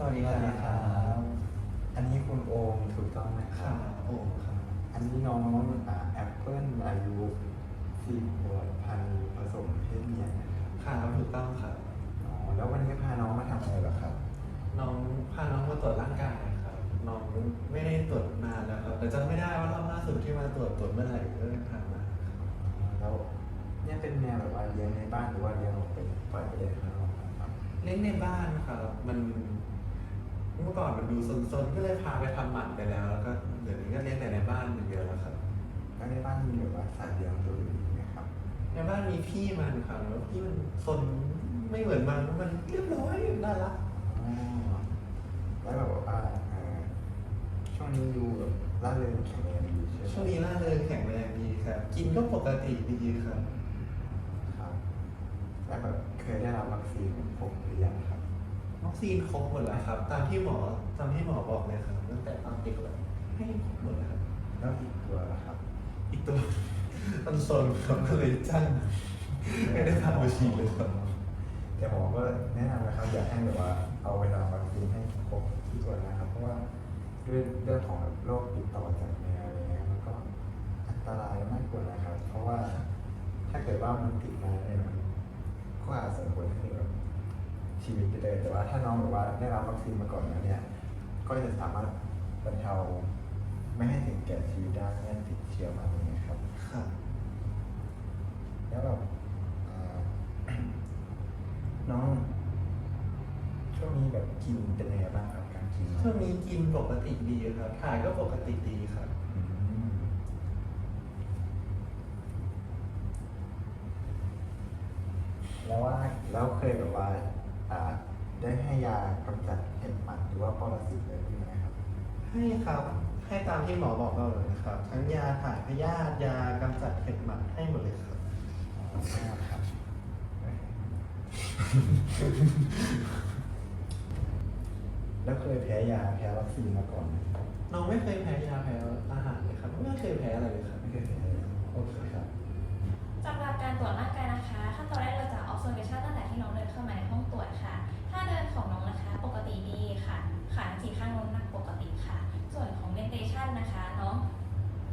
สวัสดีสควัสดีรัครับบอันนี้คุณโอมถูกต้องนะคค่ะรับโอ้ครับ อันนี้น้องแอปเปิลอายุสี่ขวบพันธุ์ผสมเพศเมียนะครับค่ะถูกต้องครับ อ๋อ แล้ววันนี้พาน้องมาทำอะไรเหรอครับ น้องพาน้องมาตรวจร่างกายครับ น้องไม่ได้ตรวจนานแล้วครับแต่จำไม่ได้ว่ารอบล่าสุดที่มาตรวจตรวจเมื่อไหร่ก็เลยผ่านมาครับอ๋อแล้วเนี่ยเป็นแนวแบบว่าเลี้ยงในบ้านหรือว่าเลี้ยงออกไปปล่อยไปเลยข้างนอกครับ เล่นในบ้านครับ มัน เมื่อก่อนมันดูซนๆก็เลยพาไปทำหมันไปแล้วแล้วก็เดี๋ยวนี้ก็เลี้ยงแต่ในบ้านอย่างเดียวแล้วครับ แล้วในบ้านมีแบบว่าสัตว์เลี้ยงตัวอื่นอีกไหมครับ ในบ้านมีพี่มันครับแล้วพี่มันซนไม่เหมือนมันมันเรียบร้อยน่ารักอ๋อแล้วแบบว่าเอ่อช่วงนี้ดูแบบร่าเริงแข็งแรงดีใช่ไหมช่วงนี้ร่าเริงแข็งแรงดีครับ กินก็ปกติดีครับครับแล้วแบบเคยได้รับวัคซีนครบหรือยังครับ วัคซีนครบหมดแล้วครับ ตามที่หมอตามที่หมอบอกเลยครับตั้งแต่ตอนเด็กเลยให้ครบหมดแล้วครับแล้วอีกตัวล่ะครับ อีกตัวมันโซนครับก็เลยจ้างไม่ได้พามาฉีดเลยครับแต่หมอก็แนะนำนะครับ อยากให้แบบว่าเอาเวลาวัคซีนให้ครบทุกตัวนะครับ เพราะว่าด้วยเรื่องของโรคติดต่อจากแมวอะไรเงี้ยมันก็อันตรายมากกว่านะครับ เพราะว่าถ้าเกิดว่ามันติดมาเนี่ยมันก็อาจส่งผลให้แบบ ชีวิตไปเลยแต่ว่าถ้าน้องแบบว่าได้รับวัคซีนมาก่อนแล้วเนี่ย ก็จะสามารถบรรเทาไม่ให้ถึงแก่ชีวิตได้ไม่ให้ติดเชื้อมาอย่างเงี้ยครับครับแล้วแบบเอ่อ น้องช่วงนี้แบบกินเป็นยังไงบ้างครับการกินช่วงนี้กินปกติดีครับถ่ายก็ปกติดีครับ อืมแล้วว่าแล้วเคยแบบว่าอ่า ได้ให้ยากำจัดเห็บหมัดหรือว่าปรสิตเลยไหมครับ ให้ครับ ให้ตามที่หมอบอกเราเลยนะครับ ทั้งยาถ่ายพยาธิยากำจัดเห็บหมัดให้หมดเลยครับอ๋อครับแล้วเคยแพ้ยาแพ้วัคซีนมาก่อนไหมครับน้องไม่เคยแพ้ยาแพ้อาหารเลยครับ ไม่เคยแพ้อะไรเลยครับ ไม่เคยแพ้เลยโอเคครับ สำหรับการตรวจร่างกายนะคะ ขั้นตอนแรกเราจะ observation ตั้งแต่ที่น้องเดินเข้ามาในห้องตรวจค่ะ ถ้าเดินของน้องนะคะปกติดีค่ะ ขาทั้งสี่ข้างน้ำหนักปกติค่ะ ส่วนของ mentation นะคะน้อง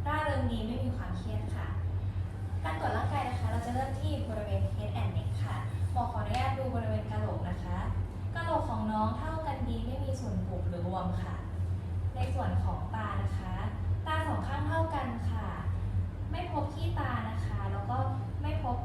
ร่าเริงดีไม่มีความเครียดค่ะ การตรวจร่างกายนะคะ เราจะเริ่มที่บริเวณ head and neck ค่ะหมอขออนุญาตดูบริเวณกะโหลกนะคะกะโหลกของน้องเท่ากันดีไม่มีส่วนบุบหรือบวมค่ะ ในส่วนของตานะคะ ตาสองข้างเท่ากันค่ะ ไม่พบที่ตานะคะ แล้วก็ไม่พบ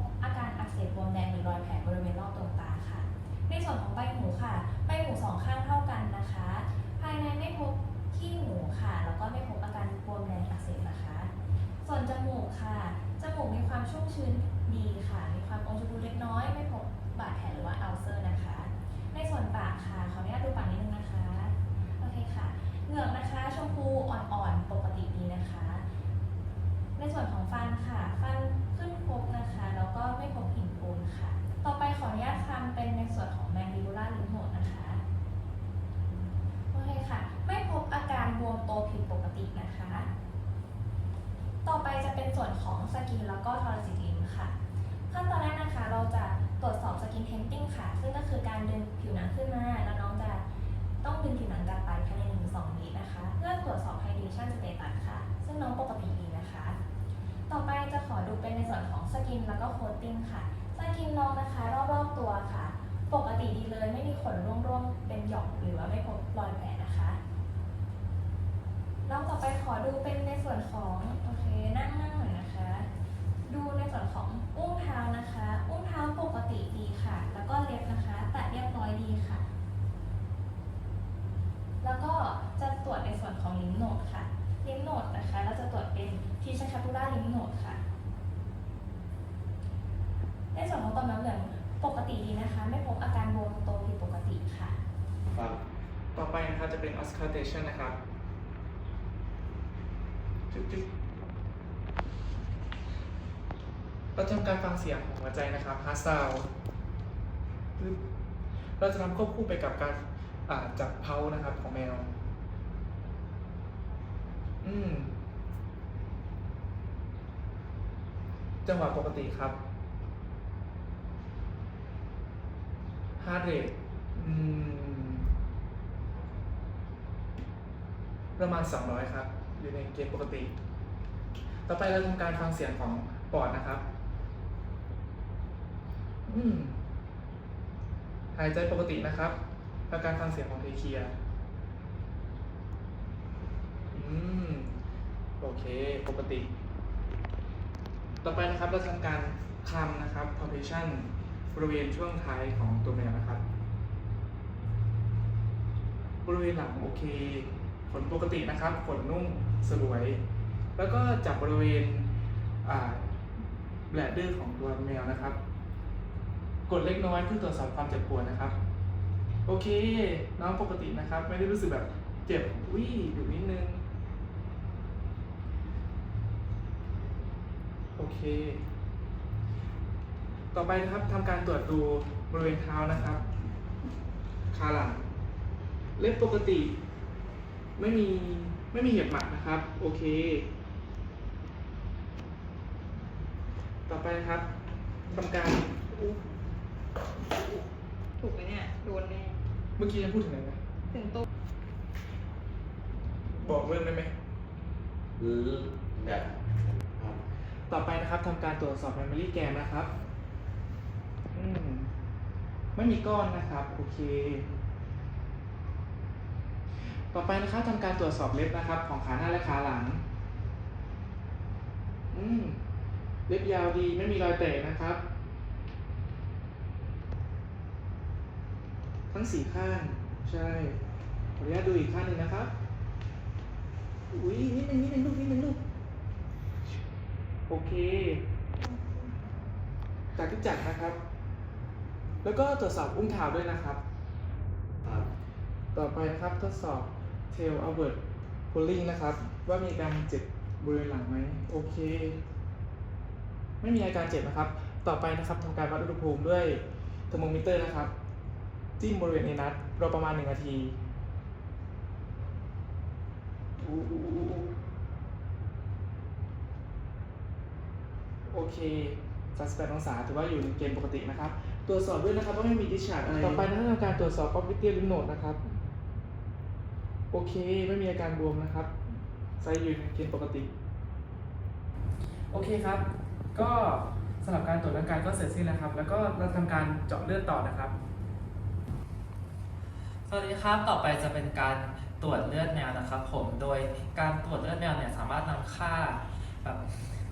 จมูกค่ะ จมูกมีความชุ่มชื้นดีค่ะ มีความอมชมพูเล็กน้อย ไม่พบบาดแผลหรือว่าอัลเซอร์นะคะ ในส่วนปากค่ะ ขออนุญาตดูปากนิดนึงนะคะ โอเคค่ะ เหงือกนะคะ ชมพูอ่อนๆ ปกติดีนะคะ ในส่วนของฟันค่ะ ฟันขึ้นครบนะคะ แล้วก็ไม่พบหินปูนค่ะ ต่อไปขออนุญาตคำเป็นในส่วนของแมนดิบูล่าลิมโนดนะคะ โอเคค่ะ ไม่พบอาการบวมโตผิดปกตินะคะ ต่อไปจะเป็นส่วนของส กินแล้วก็ทอร์ซิลิมค่ะ ขั้นตอนแรกนะคะเราจะตรวจสอบสกินเทนติ้งค่ะ ซึ่งก็คือการดึงผิวหนังขึ้นมา แล้วน้องจะต้องดึงผิวหนังกลับไปภายใน1-2วินะคะ เพื่อตรวจสอบ hydration status ค่ะ ซึ่งน้องปกติดีนะคะ ต่อไปจะขอดูเป็นในส่วนของสกินแล้วก็โคตติ้งค่ะสกินน้องนะคะรอบๆตัวค่ะ ปกติดีเลยไม่มีขนร่วงๆเป็นหย่อมหรือว่าไม่พบรอยแผลนะคะลองต่อไปขอดูเป็นในส่วนของ ของอุ้งเท้านะคะ อุ้งเท้าปกติดีค่ะ แล้วก็เล็บนะคะตัดเรียบร้อยดีค่ะ แล้วก็จะตรวจในส่วนของลิมโนดค่ะ ลิมโนดนะคะ เราจะตรวจเป็นทีชคาปูล่าลิมโนดค่ะ ในส่วนของต่อมน้ำเหลืองปกติดีนะคะ ไม่พบอาการบวมโตผิดปกติค่ะต่อไปนะครับจะเป็น auscultation นะครับจุ๊บจุ๊บ เราทำการฟังเสียงของหัวใจนะครับ heart sound เราจะทำควบคู่ไปกับการจับเพานะครับของแมว อืม จังหวะปกติครับ heart rate ประมาณ 200 ครับ อยู่ในเกณฑ์ปกติ ต่อไปเราทำการฟังเสียงของปอดนะครับ หายใจปกตินะครับแล้วการฟังเสียงของเทเคียอืม โอเค ปกติ ต่อไปนะครับ เราทำการคลำนะครับ palpation บริเวณช่วงท้ายของตัวแมวนะครับ บริเวณหลังโอเค ขนปกตินะครับ ขนนุ่มสลวย แล้วก็จับบริเวณแบลดเดอร์ของตัวแมวนะครับ กดเล็กน้อยเพื่อตรวจสอบความเจ็บปวดนะครับ โอเค น้องปกตินะครับ ไม่ได้รู้สึกแบบเจ็บวิอยู่นิดนึง โอเค ต่อไปนะครับทำการตรวจดูบริเวณเท้านะครับขาหลังเล็บปกติ ไม่มีไม่มีเห็บหมัดนะครับ โอเค ต่อไปนะครับทำการอุ๊ย ถูกไหมเนี่ย โดนแน่ เมื่อกี้ยังพูดถึงไหนนะถึงตุ๊กบอกเริ่มได้ไหมหรือแบบครับต่อไปนะครับทำการตรวจสอบ memory แกนนะครับ อืม ไม่มีก้อนนะครับ โอเค ต่อไปนะครับทำการตรวจสอบเล็บนะครับ ของขาหน้าและขาหลัง อืม เล็บยาวดีไม่มีรอยแตกนะครับ ทั้งสี่ข้าง ใช่ขออนุญาตดูอีกข้างหนึ่งนะครับ อุ้ยนิดนึงนิดนึงลูกนิดนึงลูก โอเค จากที่จัดนะครับ แล้วก็ตรวจสอบอุ้งเท้าด้วยนะครับครับต่อไปนะครับทดสอบ tail outward pulling นะครับ ว่ามีอาการเจ็บบริเวณหลังไหมโอเค ไม่มีอาการเจ็บนะครับ ต่อไปนะครับทำการวัดอุณหภูมิด้วยเทอร์โมมิเตอร์นะครับ จิ้มบริเวณในนัดรอประมาณหนึ่งนาทีอู้อู้อู้อู้โอเค38องศาถือว่าอยู่ในเกณฑ์ปกตินะครับ ตรวจสอบด้วยนะครับว่าไม่มีดิชาร์ดอะไร ต่อไปนะครับทำการตรวจสอบป๊อปวิเตียลิโนดนะครับ โอเค ไม่มีอาการบวมนะครับไซส์อยู่ในเกณฑ์ปกติ โอเคครับ ก็สำหรับการตรวจร่างกายก็เสร็จสิ้นแล้วครับ แล้วก็เราทำการเจาะเลือดต่อนะครับ สวัสดีครับ ต่อไปจะเป็นการตรวจเลือดแมวนะครับผม โดยการตรวจเลือดแมวเนี่ยสามารถนำค่าแบบ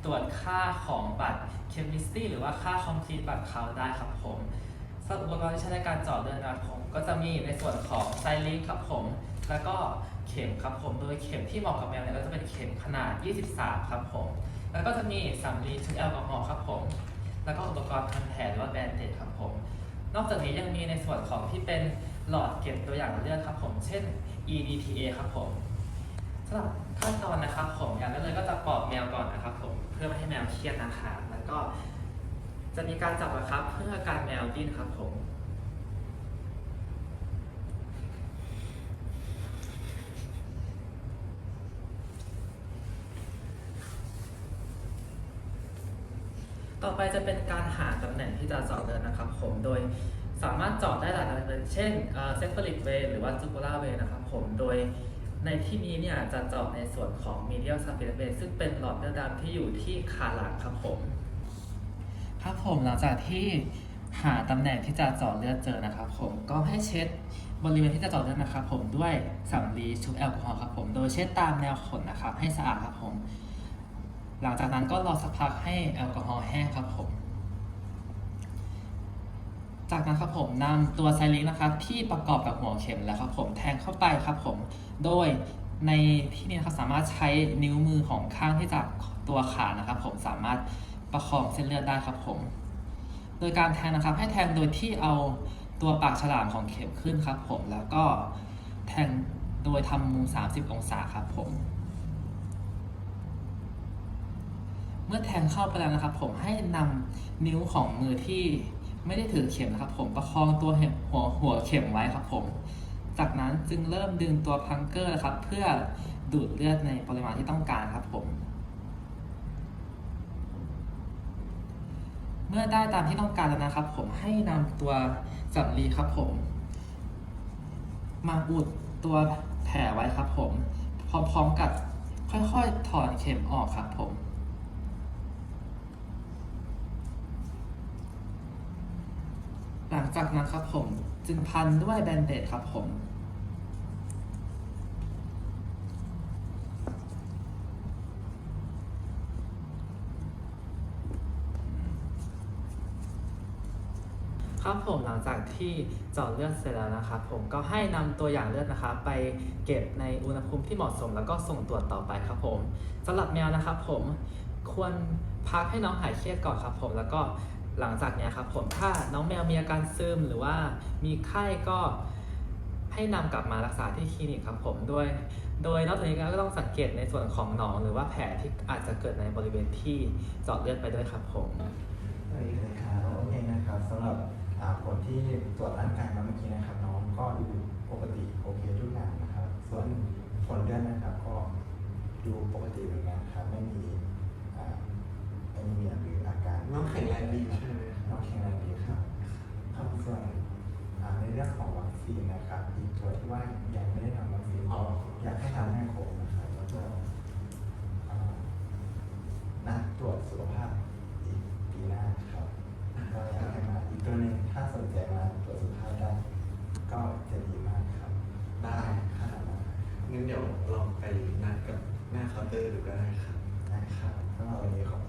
ตรวจค่าของบัตรเคมิสตรีหรือว่าค่าคอมพลีทบัตรเขาได้ครับผมสำหรับอุปกรณ์ที่ใช้ในการเจาะเลือดนะครับผมก็จะมีในส่วนของไซลิงครับผม แล้วก็เข็มครับผม โดยเข็มที่เหมาะกับแมวเนี่ยก็จะเป็นเข็มขนาด 23 ครับผม แล้วก็จะมีสำลีชุดแอลกอฮอล์ครับผม แล้วก็อุปกรณ์พันแผลหรือว่าแบนเดดครับผม นอกจากนี้ยังมีในส่วนของที่เป็น หลอดเก็บตัวอย่างเลือดครับผม เช่น EDTA ครับผมสำหรับขั้นตอนนะครับผมอย่างแรกเลยก็จะปลอบแมวก่อนนะครับผมเพื่อไม่ให้แมวเครียดนะคะแล้วก็จะมีการจับนะครับ เพื่อการแมวดิ้นครับผมต่อไปจะเป็นการหาตำแหน่งที่จะเจาะเลือดนะครับ ผมโดย สามารถเจาะได้หลายตำแหน่งเช่นเซฟเฟลิกเวหรือว่าจูโ u ล่าเวนะครับผมโดยในที่นี้เนี่ยจะเจาะในส่วนของ medial s u b p i r a t vein ซึ่งเป็นหลอดเลือดดำที่อยู่ที่ขาหลังครับผมครับผมหลังจากที่หาตำแหน่งที่จะเจาะเลือดเจอนะครับ ผมก็ให้เช็ดบริเวณที่จะเจาะเลือดนะครับ ผมด้วยสำลีชุบแอลกอฮอล์ครับผมโดยเช็ดตามแนวขนนะครับ ให้สะอาดครับผม หลังจากนั้นก็รอสักพักให้แอลกอฮอล์แห้งครับผม จากนั้นครับผมนำตัวไซลิงนะครับที่ประกอบกับหัวเข็มแล้วครับผมแทงเข้าไปครับผม โดยในที่นี้นะครับสามารถใช้นิ้วมือของข้างที่จับตัวขานะครับ ผมสามารถประคองเส้นเลือดได้ครับผม โดยการแทงนะครับให้แทงโดยที่เอาตัวปากฉลามของเข็มขึ้นครับ ผมแล้วก็แทงโดยทำมุม30 องศาครับผม เมื่อแทงเข้าไปแล้วนะครับ ผมให้นำนิ้วของมือที่ ไม่ได้ถือเข็มนะครับผมประคองตัวห,หัวหัวเข็มไว้ครับผม จากนั้นจึงเริ่มดึงตัวพังเกอร์นะครับ เพื่อดูดเลือดในปริมาณที่ต้องการครับผม เมื่อได้ตามที่ต้องการแล้วนะครับ ผมให้นำตัวสำลีครับผม มาอุดตัวแผลไว้ครับผม พร้อมๆกับค่อยๆ ถอนเข็มออกครับผม หลังจากนั้นครับผมจึงพันด้วยแบนเดดครับผมครับผมหลังจากที่เจาะเลือดเสร็จแล้วนะครับผมก็ให้นำตัวอย่างเลือดนะครับ ไปเก็บในอุณหภูมิที่เหมาะสม แล้วก็ส่งตรวจต่อไปครับผมสำหรับแมวนะครับผมควรพักให้น้องหายเครียดก่อนครับผมแล้วก็ หลังจากนี้ครับผมถ้าน้องแมวมีอาการซึมหรือว่ามีไข้ก็ให้นำกลับมารักษาที่คลินิกครับผมด้วย โดยนอกจากนี้ก็ต้องสังเกตในส่วนของหนอง หรือว่าแผลที่อาจจะเกิดในบริเวณที่เจาะเลือดไปด้วยครับผมสวัสดีครับโอเคนะครับสำหรับผลที่ตรวจร่างกายมาเมื่อกี้นะครับ น้องก็ดูปกติโอเคทุกอย่างนะครับ ส่วนผลเลือดนะครับก็ดูปกติเหมือนกันครับไม่มี อ่าแอนิเมียหรืออาการน้องแข็งแรงดีใช่ไหมคน้รัอบงแข็งแรงดีครับครับส่วนอ่าในเรื่องของวัคซีนนะครับอีกตัวที่ว่ายังไม่ได้ทำวัคซีนก็อยากให้ทำให้ครบนะครับแล้วก็อ่านัดตรวจสุขภาพอีกปีหน้าครับก็อยากให้มาอีกตัวหนึ่งถ้าสนใจมาตรวจสุขภาพได้ก็จะดีมากครับ ได้ค่ามางั้นเดี๋ยวลองไปนัดกับหน้าเคาน์เตอร์ดูก็ได้ครับได้ครับสำหรับวันนี้ขอบคุณ